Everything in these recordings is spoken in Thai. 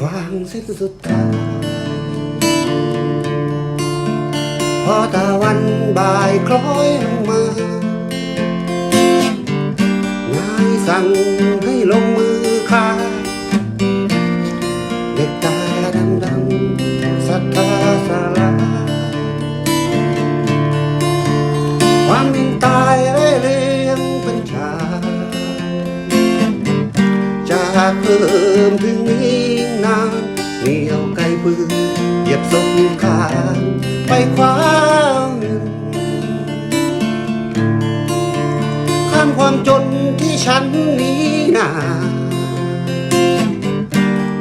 สิ้นสุดท้างพอตะวันบ่ายคล้อยลงมานายสั่งให้ลงมือฆ่าเด็กตาดำดำๆศรัทธาสาราความเป็นตายเร่เรียงเป็นชาจากเพิ่มถึง ยวไกลปืนเหยียบสงคราไปคว้างข้ามความจนที่ฉันนี้นา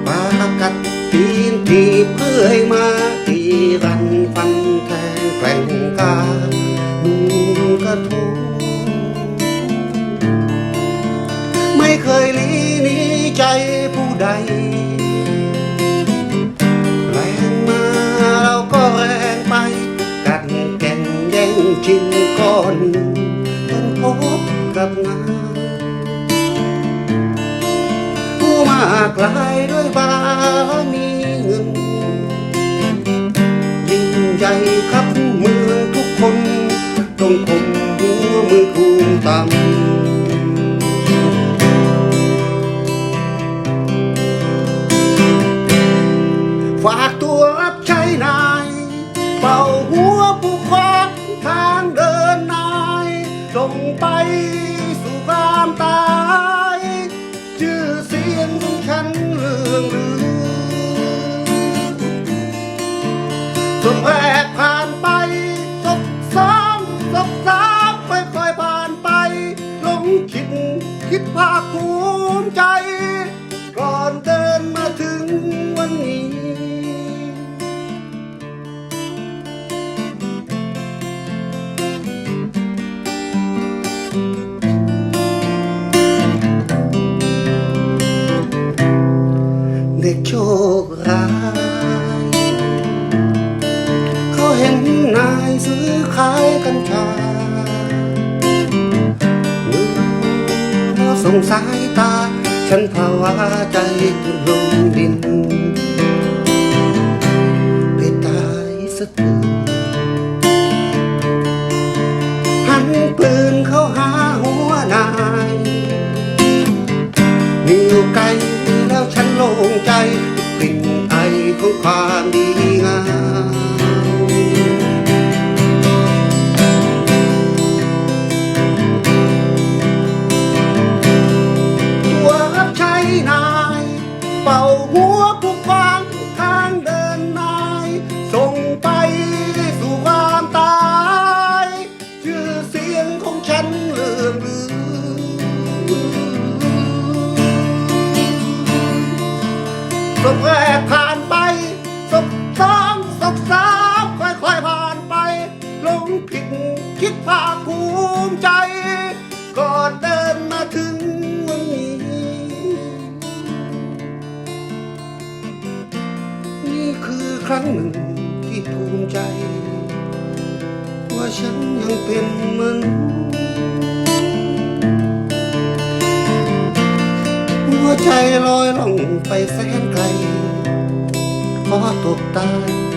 ปากัดปีนทีบเพื่อให้มาตีรันฟันแทงแกล้งกานุ่งกระทงไม่เคยลีนี้ใจผู้ใด ต้อนจนพบกับงานผู้มากลายด้วยบารมีเงิน ยิ่งใหญ่ครับเมืองทุกคนต้องคมหัวมือคูมต่ำ ไปสู่ความตายชื่อเสียงของฉันเรื่องลือจนแรกผ่านไปศกซ้ำศกซ้ำค่อยๆผ่านไปหลงคิดคิดภาคภูมิใจ ก่อนเดินมาถึงวันนี้ ซื้อขายกัญชาเมื่อส่งสายตา ฉันภาวะใจลงดินไปตายสักทีหันปืนเข้าหาหัวนายมีอยู่ไกลแล้วฉันโล่งใจกลิ่นไอของความดี เป่าหัวกูฟังทางเดินนาย ส่งไปสู่ความตาย ชื่อเสียงของฉันเลื่อนลือศพแรกผ่านไป ครั้งหนึ่งที่ภูมิใจ ว่าฉันยังเป็นมนุษย์หัวใจลอยล่องไปแสนไกลขอตกตาย